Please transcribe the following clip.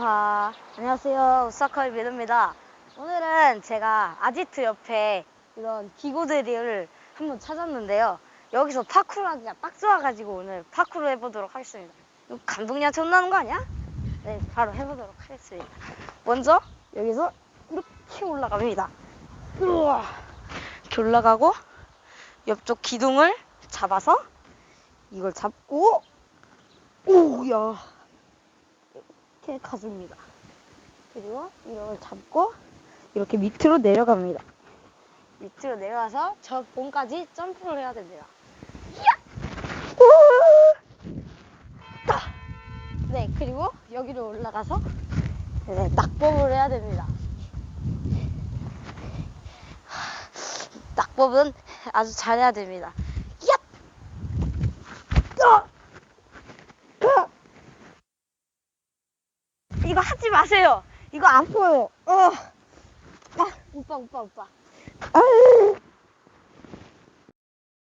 우하. 안녕하세요. 우사카의 미르입니다. 오늘은 제가 아지트 옆에 이런 기구들을 한번 찾았는데요. 여기서 파쿠르 하기가 딱 좋아가지고 오늘 파쿠르 해보도록 하겠습니다. 감독님한테 혼나는 거 아니야? 네, 바로 해보도록 하겠습니다. 먼저 여기서 이렇게 올라갑니다. 우와. 이렇게 올라가고 옆쪽 기둥을 잡아서 이걸 잡고 오야 이렇게 가줍니다. 그리고 이걸 잡고 이렇게 밑으로 내려갑니다. 밑으로 내려가서 저 봉까지 점프를 해야 됩니다. 네, 그리고 여기로 올라가서 네, 낙법을 해야 됩니다. 낙법은 아주 잘해야 됩니다. 야! 야! 야! 이거 하지 마세요. 이거 안 보여. 어. 아, 오빠, 오빠, 오빠.